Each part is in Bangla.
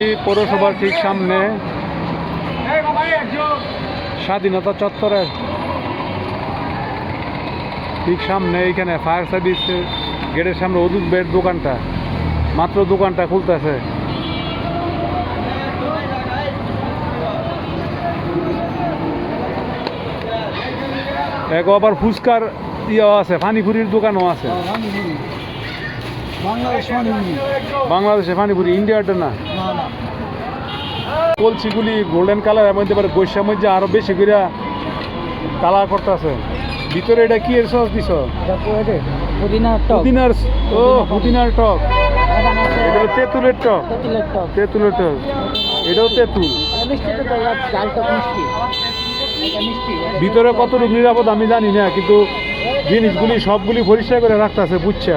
পৌরসভার ঠিক সামনে স্বাধীনতা চত্বরের ঠিক সামনে এইখানে ফায়ার সার্ভিস গেটের সামনে অদূত বেড দোকানটা, মাত্র দোকানটা খুলতেছে। এক আবার ফুচকার ইয়েও আছে, পানিপুরির দোকানও আছে। বাংলাদেশ পানিপুরি ইন্ডিয়াটা না? কলসিগুলি গোল্ডেন কালারের মধ্যে পারে গৈসার মধ্যে আরও বেশি করে কালার করতেছে। ভিতরে এটা কি এর সস দিছ? টক। পুদিনার ও পুদিনার টক। এটা তেঁতুলের টক। তেঁতুলের টক। এটাও তেঁতুল। ভিতরে কতটুকু নিরাপদ আমি জানি না কিন্তু জিনিসগুলি সবগুলি পরিষ্কার করে রাখতেছে বুঝছা?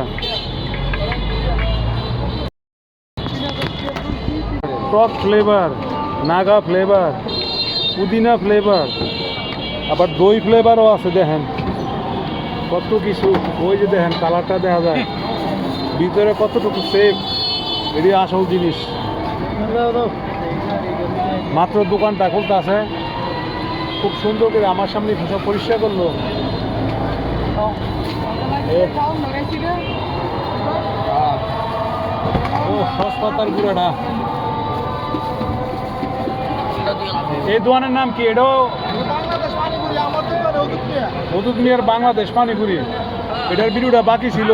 টক ফ্লেভার, নাগা ফ্লেভার, পুদিনা ফ্লেভার, আবার দই ফ্লেভারও আছে দেখেন। কত কিছু, ওই যে দেখেন কালারটা দেখা যায়। ভিতরে কতটুকু সেফ এটি আসল জিনিস। মাত্র দোকানটা খুলতে আছে খুব সুন্দর করে আমার সামনে সব পরিষ্কার করল। ও সস্তাতার গুঁড়াটা। এই দোকানের নাম কি? এটাও মধুক মিয়ার বাংলাদেশ পানিপুরি। এটার ভিডিওটা বাকি ছিল।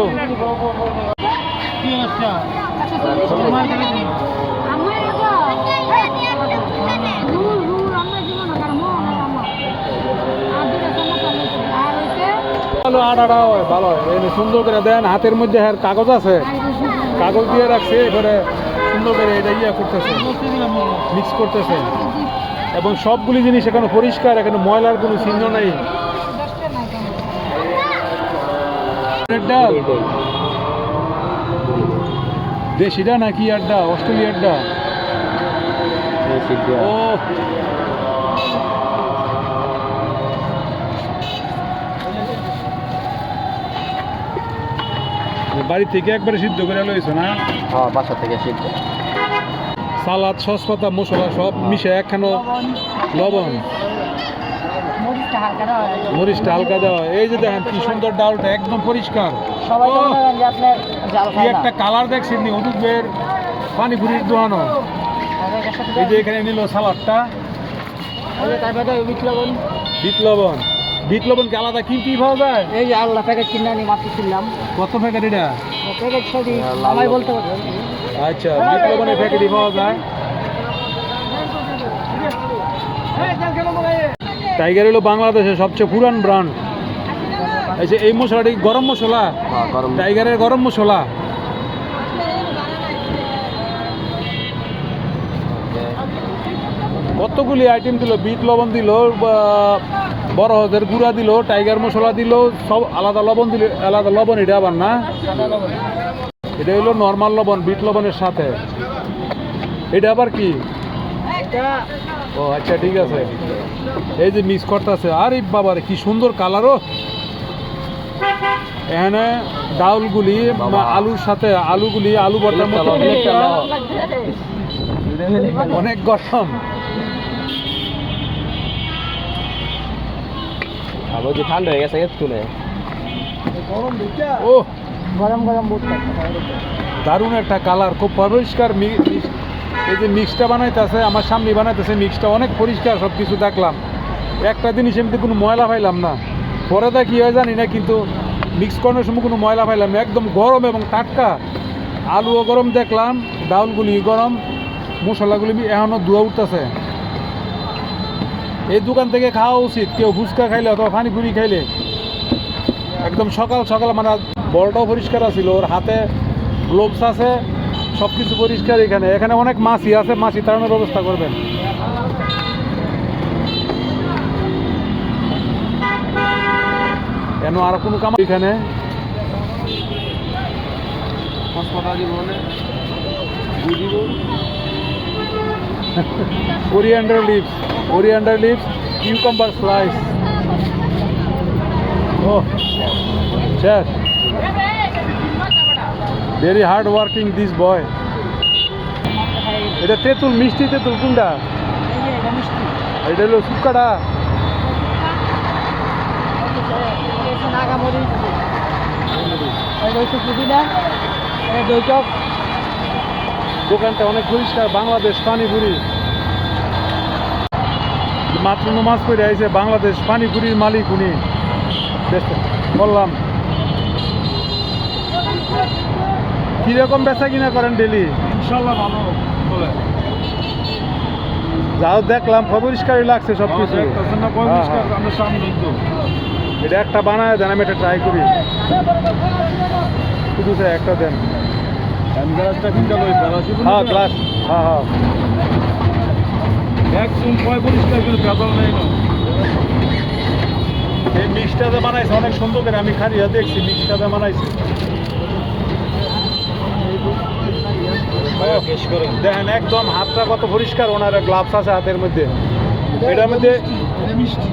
ভালো আট হয়, ভালো হয়। সুন্দর করে দেন, হাতের মধ্যে হ্যাঁ কাগজ আছে। কাগজ দিয়ে রাখছে এবারে সুন্দর করে এটা ইয়ে করতেছে মিক্স করতেছে। এবং সবগুলি জিনিস এখানে পরিষ্কার এখানে ময়লার কোনো চিহ্ন নেই। ডাল? দেশিটা নাকি আড্ডা অস্ট্রেলিয়ারটা ও। বাড়ি থেকে একবারে সিদ্ধ করে লইছো না? হ্যাঁ বাসা থেকে সিদ্ধ। সালাদ সস পাতা মশলা সব মিশে একখানো লবণ। মরিচটা হালকা দেওয়া এই যে দেখেন কি সুন্দর ডালটা একদম পরিষ্কার। কি একটা কালার দেখছেন নি হলুদের পানিপুরির তো এই যে এখানে নিল সালাদটা। তারপরে তো বিট লবণ কি আলাদা কিনতেই পাওয়া যায়? এই যে আল্লাহ প্যাকেট কিনে আনি মাত্র কিনলাম। কত প্যাকেট এটা? প্যাকেট সবই আমায় বলতে পারবে। আচ্ছা বিট লবণের প্যাকেটই পাওয়া যায়। টাইগার হলো বাংলাদেশের সবচেয়ে পুরান ব্র্যান্ড এই যে এই মশলাটি গরম মশলা? টাইগারের গরম মশলা। কতগুলি আইটেম দিল? বিট লবণ দিল বড় হদের গুঁড়া দিল টাইগার মশলা দিল সব আলাদা লবণ দিল আলাদা লবণ এটা আবার না? এটা হলো নর্মাল লবণ বিট লবণের সাথে। এটা আবার কি? ও আচ্ছা ঠিক আছে। এই যে মিক্স করতেছে আরে বাবারে কি সুন্দর কালারও এখানে ডাউলগুলি আলুর সাথে আলুগুলি আলু ভর্তার মতো। অনেক গরম। আবার যে ঠান্ডা হয়ে গেছে দিকা ও গরম গরম দারুণ একটা কালার খুব পরিষ্কার মিক্স- এই যে মিক্সটা বানাইতেছে আমার সামনে বানাইতেছে মিক্সটা অনেক পরিষ্কার সব কিছু দেখলাম। একটা জিনিস এমনি কোনো ময়লা পাইলাম না। পরে দা কি হয় জানি না কিন্তু মিক্স করানোর সময় কোনো ময়লা পাইলাম না। একদম গরম এবং টাটকা। আলুও গরম দেখলাম ডাউলগুলি গরম মশলাগুলি এখনও ধোয়া উঠতেছে। এই দোকান থেকে খাওয়া উচিত। কেউ ফুচকা খাইলে অথবা পানিপুরি খাইলে। একদম সকাল সকাল মানে বলটাও পরিষ্কার আছিল ওর হাতে গ্লোভস আছে সব কিছু পরিষ্কার এখানে। এখানে অনেক মাছি আছে মাছি তাড়ানোর ব্যবস্থা করবেন। কেন আর কোনো কাম এখানে। Coriander leaves coriander leaves cucumber slice O sir very hard working this boy এটা তেঁতুল, মিষ্টি তেঁতুল, কোনটা? এটা হলো শুক্কাটা। দোকানটা অনেক পরিষ্কার, বাংলাদেশ, পানিপুরি। মাত্র নমাজ পড়ে আইছে বাংলাদেশ পানিপুরির মালিক উনি। বললাম কীরকম বেচা কিনা করেন ডেলি? ইনশাল্লাহ ভালো বলে যাও দেখলাম পরিষ্কারই লাগছে সব কিছু হ্যাঁ, হ্যাঁ। এটা একটা বানায় দেন আমি এটা ট্রাই করি। শুধু স্যার একটা দেন। হ্যাঁ গ্লাস হ্যাঁ হ্যাঁ। একদম পয় পরিষ্কার করে ভেজাল নেই না এই মিক্সটাতে বানাইছে অনেক সুন্দর করে আমি খালি দেখছি মিক্সটাতে বানাইছে। দেখেন একদম হাতটা কত পরিষ্কার ওনার গ্লাভস আছে হাতের মধ্যে। এটার মধ্যে মিষ্টি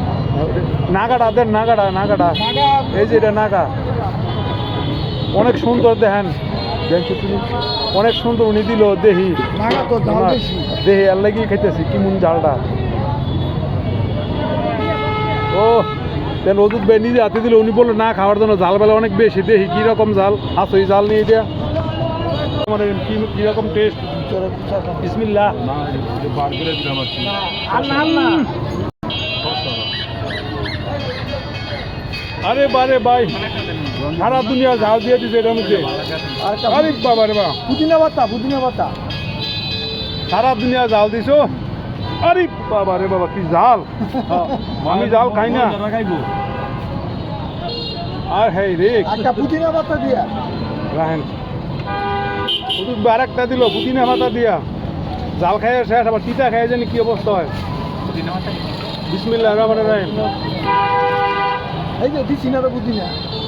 নাগাটা দেন নাগাটা নাগাটা। এই যে এটা নাগা। অনেক সুন্দর দেখেন। দেখছ তুমি অনেক সুন্দর উনি দিল দেহি। দেহি আর লাগিয়ে খাইতেছি কেমন জালটা ও দেন ওদুত ভাই নিজে হাতে দিল উনি বলল না খাওয়ার জন্য জাল বেলা অনেক বেশি দেখি কীরকম জাল? আসো এই জাল নিয়ে দিয়া। মানে কি কীরকম টেস্ট দিলাম আর কি আরে বারে ভাই। সারা দুনিয়া জাল দিয়ে দিছে এটার মধ্যে। আরে বাবা রে বাবা। পুদিনা পাতা পুদিনা পাতা। সারা দুনিয়া জাল দিছো? আরে বাবা রে বাবা কি জাল আমি জাল খাই না। আর হ্যাঁ রে। একটা পুদিনা পাতা দিয়া। রাহেন। শুধু আরেকটা দিল পুদিনা মাথা দিয়া। জাল খাই শেষ আবার তিতা খাই জানি কি অবস্থা হয়। বিসমিল্লাহ রহমান রাহিম। এই যে দিছি না পুদিনা। না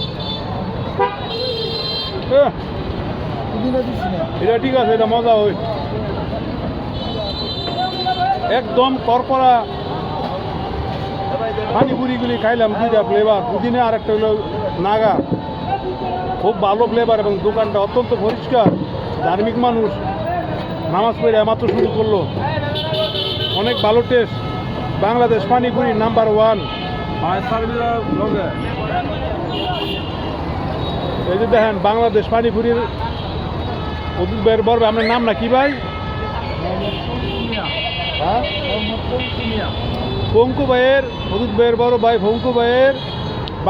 এটা ঠিক আছে এটা মজা ওই একদম করকরা পানিপুরিগুলি খাইলাম দুইটা ফ্লেভার পুদিনা আর একটা হলো নাগা। খুব ভালো ফ্লেভার এবং দোকানটা অত্যন্ত পরিষ্কার ধার্মিক মানুষ। নামাজ পড়ে মাত্র শুরু করল। অনেক ভালো taste Bangladesh panipuri number one এই যে দেখেন, বাংলাদেশ পানিপুরির অদূর বের বরবে, আপনার নাম না কি ভাই? হ্যাঁ? পঙ্কু ভাইয়ের হদুদ ভাইয়ের বড় ভাই, পঙ্কু ভাইয়ের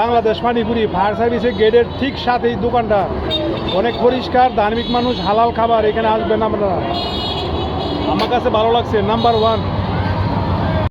বাংলাদেশ পানিপুরি ফায়ার সার্ভিসের গেটের ঠিক সাথে এই দোকানটা। অনেক পরিষ্কার, ধার্মিক মানুষ, হালাল খাবার এখানে আসবেন আপনারা। আমার কাছে ভালো লাগছে নাম্বার ওয়ান